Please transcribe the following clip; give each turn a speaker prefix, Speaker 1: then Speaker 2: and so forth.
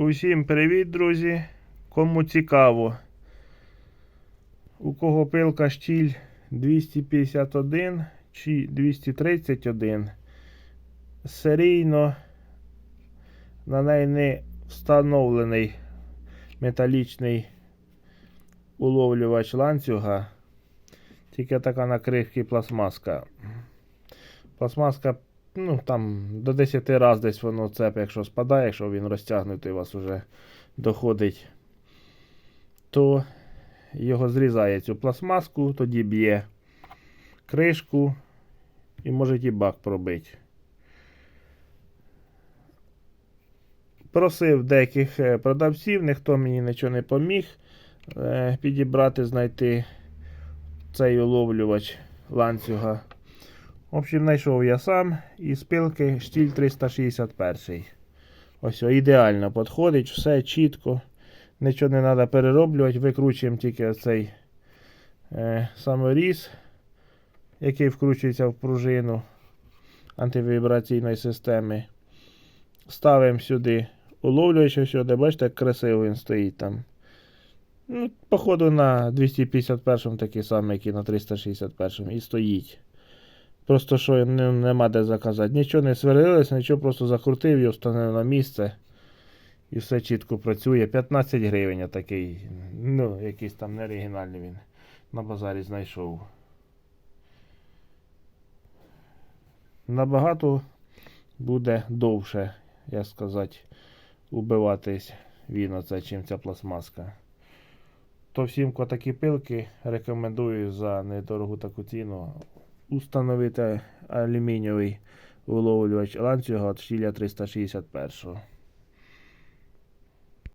Speaker 1: Усім привіт, друзі! Кому цікаво, у кого пилка штіль 251 чи 231, серійно на неї не встановлений металічний уловлювач ланцюга, тільки така на крихкі пластмаска. Пластмаска ну там до 10 разів десь воно цеп, якщо спадає, якщо він розтягнутий у вас вже доходить, то його зрізає цю пластмаску, тоді б'є кришку і може і бак пробити. Просив деяких е, продавців, ніхто мені нічого не поміг е, підібрати, знайти цей уловлювач ланцюга. В общем, знайшов я сам із пилки штіль 361. Ось ідеально підходить, все чітко. Нічого не треба перероблювати. Викручуємо тільки цей е, саморіз, який вкручується в пружину антивібраційної системи. Ставимо сюди уловлювач, ось сюди, бачите, як красиво він стоїть там. Ну, походу на 251 такий самий, як і на 361 і стоїть. Просто що не, нема де заказати. Нічого не сварилось, нічого просто закрутив і встановив на місце. І все чітко працює. 15 гривень такий. Ну, якийсь там неоригінальний він. На базарі знайшов. Набагато буде довше, як сказати, убиватись він оце, чим ця пластмаска. То всім, такі пилки, рекомендую за недорогу таку ціну установити алюмінієвий виловлювач ланцюга від штіля 361.